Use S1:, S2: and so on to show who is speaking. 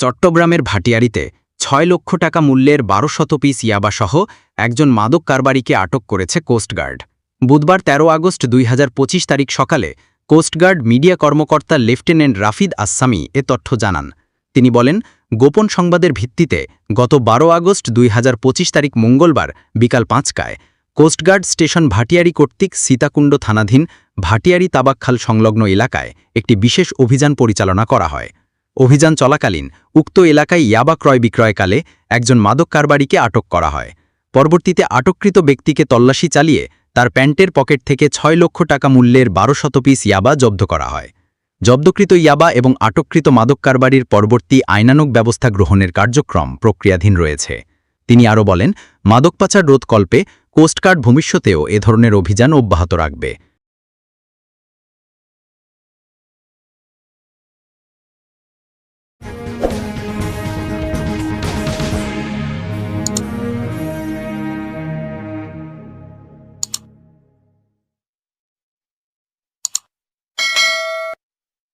S1: চট্টগ্রামের ভাটিয়ারিতে ছয় লক্ষ টাকা মূল্যের বারো শত পিস ইয়াবাসহ একজন মাদক কারবারিকে আটক করেছে কোস্টগার্ড বুধবার ১৩ আগস্ট দুই হাজার পঁচিশ তারিখ সকালে কোস্টগার্ড মিডিয়া কর্মকর্তা লেফটেন্যান্ট রাফিদ আসামি এ তথ্য জানান। তিনি বলেন, গোপন সংবাদের ভিত্তিতে গত ১২ আগস্ট দুই হাজার পঁচিশ তারিখ মঙ্গলবার বিকাল পাঁচটায় কোস্টগার্ড স্টেশন ভাটিয়ারি কর্তৃক সীতাকুণ্ড থানাধীন ভাটিয়ারি তাবাকখাল সংলগ্ন এলাকায় একটি বিশেষ অভিযান পরিচালনা করা হয়। অভিযান চলাকালীন উক্ত এলাকায় ইয়াবা ক্রয় বিক্রয়কালে একজন মাদক কারবারিকে আটক করা হয়। পরবর্তীতে আটককৃত ব্যক্তিকে তল্লাশি চালিয়ে তার প্যান্টের পকেট থেকে ছয় লক্ষ টাকা মূল্যের বারো শত পিস ইয়াবা জব্দ করা হয়। জব্দকৃত ইয়াবা এবং আটককৃত মাদক কারবারির পরবর্তী আইনানুক ব্যবস্থা গ্রহণের কার্যক্রম প্রক্রিয়াধীন রয়েছে। তিনি আরও বলেন, মাদক পাচার রোধকল্পে কোস্টগার্ড ভবিষ্যতেও এ ধরনের অভিযান অব্যাহত রাখবে।